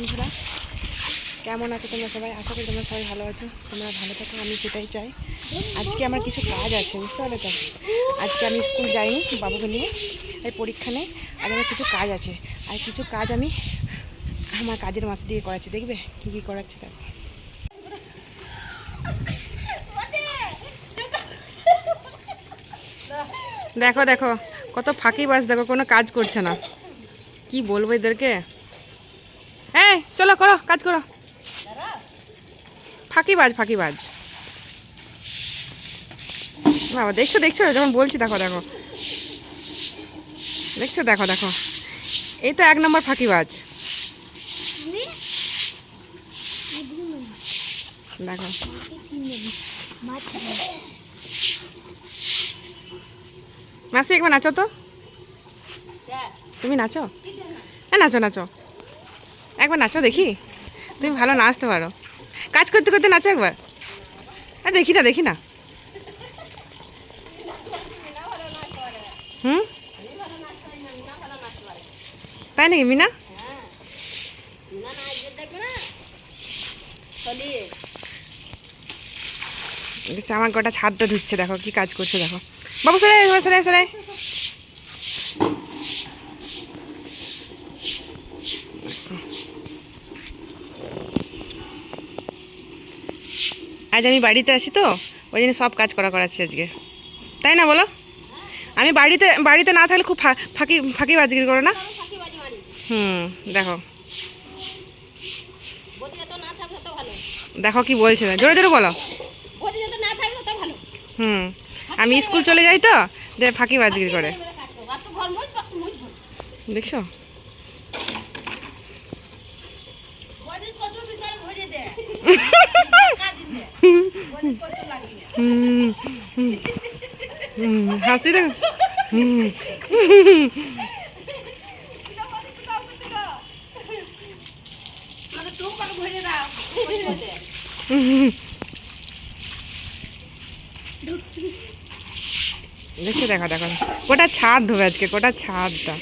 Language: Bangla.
বন্ধুরা, কেমন আছো তোমরা সবাই? আশা করি তোমরা সবাই ভালো আছো। তোমরা ভালো থাকো, আমি সেটাই চাই। আজকে আমার কিছু কাজ আছে, বুঝতে পারলে তো? আজকে আমি স্কুল যাইনি বাবুকে নিয়ে, তাই পরীক্ষা নেই। আজ আমার কিছু কাজ আছে। আর কিছু কাজ আমি আমার কাজের মাছ দিয়ে করাচ্ছি। দেখবে কী কী করাচ্ছি তার। দেখো দেখো, কত ফাঁকি বাস, দেখো, কোনো কাজ করছে না। কি বলব এদেরকে? হ্যাঁ চলো করো, কাজ করো। ফাঁকিবাজ ফাঁকিবাজ। বাবা, দেখছ দেখছ? যখন বলছি, দেখো দেখো। দেখছ, দেখো দেখো। এই তো এক নম্বর ফাঁকিবাজ। দেখো। মাসি, একবার নাচো তো। তুমি নাচো? হ্যাঁ নাচো নাচো। একবার নাচো দেখি। তুমি ভালো নাচতে পারো। কাজ করতে করতে নাচো একবার। হ্যাঁ দেখি না দেখি না। হুম? তাই নাকি মিনা? আমার গোটা ছাদটা ধুচ্ছে, দেখো কি কাজ করছে, দেখো। বাবু সরে সরে সরে। আজ আমি বাড়িতে আছি তো, ওই জন্য সব কাজ করা করাচ্ছি আজকে। তাই না বলো? আমি বাড়িতে বাড়িতে না থাকলে খুব ফাঁকি ফাঁকি বাজগিরি করো না? হুম, দেখো। দেখো কি বলছে না, জোরে জোরে বলো। হুম, আমি স্কুল চলে যাই তো যে ফাঁকি বাজগিরি করে। দেখছ? হাসি দেখো দেখে দেখো দেখো কোটা ছাদ ধোবে আজকে কোটা ছাদটা